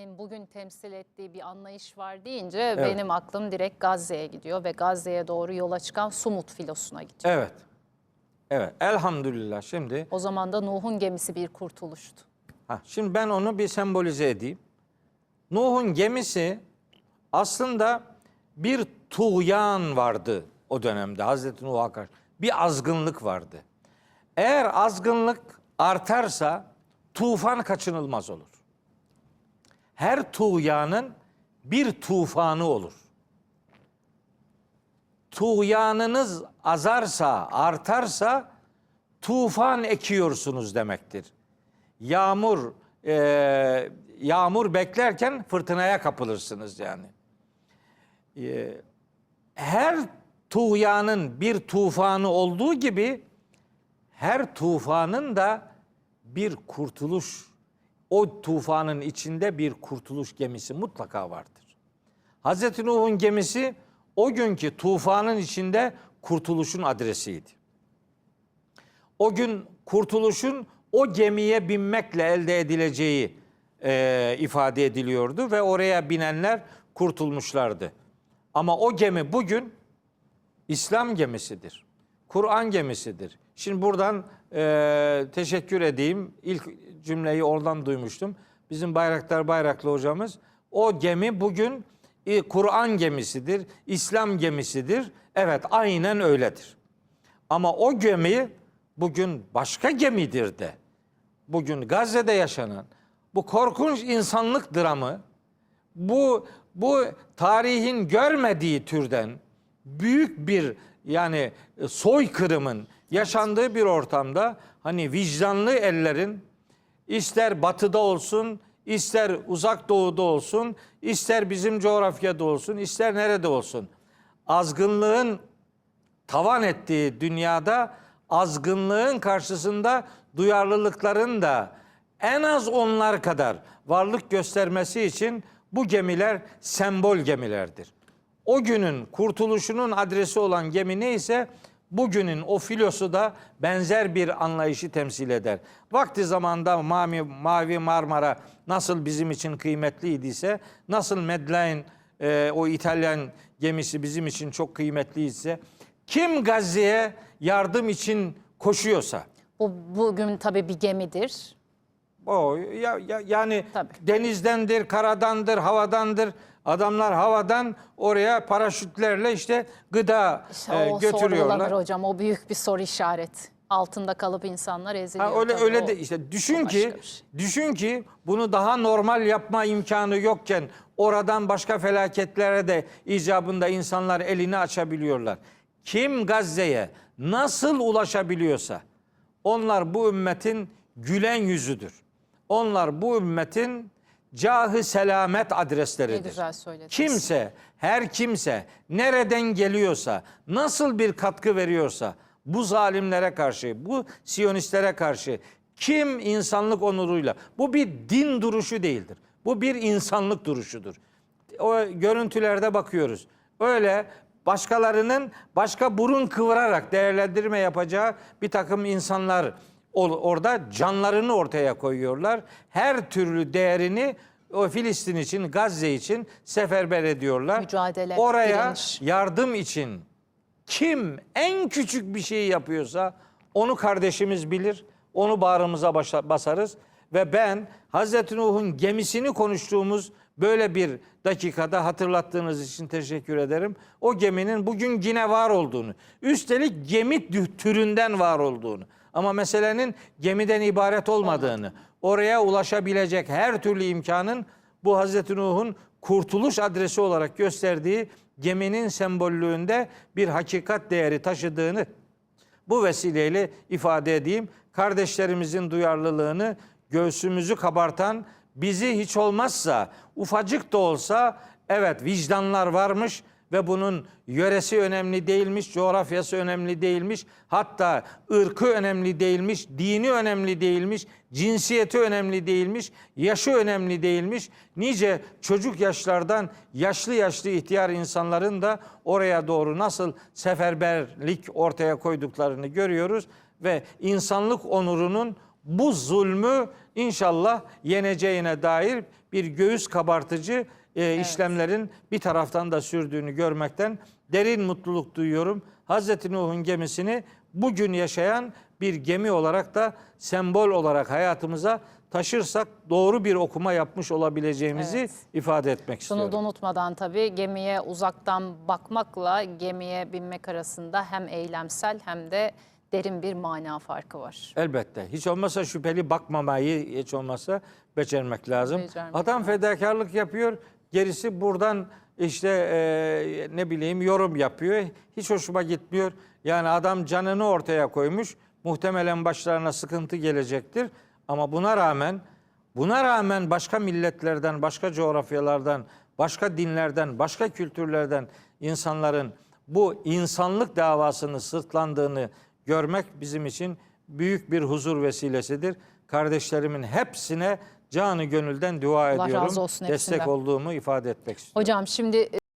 geminin bugün temsil ettiği bir anlayış var deyince benim aklım direkt Gazze'ye gidiyor ve Gazze'ye doğru yola çıkan Sumut filosuna gidiyor. Evet. Evet. Elhamdülillah. Şimdi O zaman da Nuh'un gemisi bir kurtuluştu. ha, şimdi ben onu bir sembolize edeyim. Nuh'un gemisi aslında bir tuğyan vardı o dönemde Hazreti Nuh'a karşı. Bir azgınlık vardı. Eğer azgınlık artarsa tufan kaçınılmaz olur. Her tuğyanın bir tufanı olur. Tuğyanınız azarsa, artarsa tufan ekiyorsunuz demektir. Yağmur e, yağmur beklerken fırtınaya kapılırsınız yani. E, her tuğyanın bir tufanı olduğu gibi her tufanın da bir kurtuluş, o tufanın içinde bir kurtuluş gemisi mutlaka vardır. Hazreti Nuh'un gemisi o günkü tufanın içinde kurtuluşun adresiydi. O gün kurtuluşun o gemiye binmekle elde edileceği e, ifade ediliyordu ve oraya binenler kurtulmuşlardı. Ama o gemi bugün İslam gemisidir. Kur'an gemisidir. Şimdi buradan e, teşekkür edeyim. İlk cümleyi oradan duymuştum. Bizim Bayraktar Bayraklı hocamız. O gemi bugün e, Kur'an gemisidir, İslam gemisidir. Evet aynen öyledir. Ama o gemi bugün başka gemidir de. Bugün Gazze'de yaşanan bu korkunç insanlık dramı bu bu tarihin görmediği türden büyük bir yani e, soykırımın yaşandığı bir ortamda hani vicdanlı ellerin ister batıda olsun, ister uzak doğuda olsun, ister bizim coğrafyada olsun, ister nerede olsun. Azgınlığın tavan ettiği dünyada azgınlığın karşısında duyarlılıkların da en az onlar kadar varlık göstermesi için bu gemiler sembol gemilerdir. O günün kurtuluşunun adresi olan gemi neyse bugünün o filosu da benzer bir anlayışı temsil eder. Vakti zamanda Mavi, Mavi Marmara nasıl bizim için kıymetliydiyse, nasıl Medline e, o İtalyan gemisi bizim için çok kıymetliyse, kim Gazze'ye yardım için koşuyorsa, Bu bugün tabii bir gemidir. O ya, ya- yani Tabii. denizdendir, karadandır, havadandır. Adamlar havadan oraya paraşütlerle işte gıda İşte e, o götürüyorlar. sorgulanır hocam. O büyük bir soru işareti. Altında kalıp insanlar eziliyor. Ha, öyle öyle O- de işte düşün o ki şey. düşün ki bunu daha normal yapma imkanı yokken oradan başka felaketlere de icabında insanlar elini açabiliyorlar. Kim Gazze'ye nasıl ulaşabiliyorsa onlar bu ümmetin gülen yüzüdür. Onlar bu ümmetin cahı selamet adresleridir. Ne güzel söylediniz. Kimse, her kimse nereden geliyorsa, nasıl bir katkı veriyorsa bu zalimlere karşı, bu siyonistlere karşı kim insanlık onuruyla, bu bir din duruşu değildir. Bu bir insanlık duruşudur. O görüntülerde bakıyoruz. Öyle başkalarının başka burun kıvırarak değerlendirme yapacağı bir takım insanlar orada canlarını ortaya koyuyorlar. Her türlü değerini o Filistin için, Gazze için seferber ediyorlar. Mücadele, Oraya direniş. yardım için kim en küçük bir şeyi yapıyorsa onu kardeşimiz bilir. Onu bağrımıza başa- basarız ve ben Hazreti Nuh'un gemisini konuştuğumuz böyle bir dakikada hatırlattığınız için teşekkür ederim. O geminin bugün yine var olduğunu, üstelik gemi tü- türünden var olduğunu ama meselenin gemiden ibaret olmadığını, oraya ulaşabilecek her türlü imkanın bu Hazreti Nuh'un kurtuluş adresi olarak gösterdiği geminin sembollüğünde bir hakikat değeri taşıdığını bu vesileyle ifade edeyim. Kardeşlerimizin duyarlılığını göğsümüzü kabartan bizi hiç olmazsa ufacık da olsa evet vicdanlar varmış ve bunun yöresi önemli değilmiş, coğrafyası önemli değilmiş, hatta ırkı önemli değilmiş, dini önemli değilmiş, cinsiyeti önemli değilmiş, yaşı önemli değilmiş. Nice çocuk yaşlardan yaşlı yaşlı ihtiyar insanların da oraya doğru nasıl seferberlik ortaya koyduklarını görüyoruz ve insanlık onurunun bu zulmü inşallah yeneceğine dair bir göğüs kabartıcı e, işlemlerin bir taraftan da sürdüğünü görmekten derin mutluluk duyuyorum. Hazreti Nuh'un gemisini bugün yaşayan bir gemi olarak da sembol olarak hayatımıza taşırsak doğru bir okuma yapmış olabileceğimizi Evet. ifade etmek Şunu istiyorum. da unutmadan tabii gemiye uzaktan bakmakla gemiye binmek arasında hem eylemsel hem de derin bir mana farkı var. Elbette. Hiç olmazsa şüpheli bakmamayı hiç olmazsa becermek lazım. Becermek Adam fedakarlık yapıyor. Gerisi buradan işte e, ne bileyim yorum yapıyor. Hiç hoşuma gitmiyor. Yani adam canını ortaya koymuş. Muhtemelen başlarına sıkıntı gelecektir. Ama buna rağmen buna rağmen başka milletlerden, başka coğrafyalardan, başka dinlerden, başka kültürlerden insanların bu insanlık davasını sırtlandığını görmek bizim için büyük bir huzur vesilesidir. Kardeşlerimin hepsine canı gönülden dua Allah ediyorum. razı olsun Destek olduğumu ifade etmek istiyorum. Hocam şimdi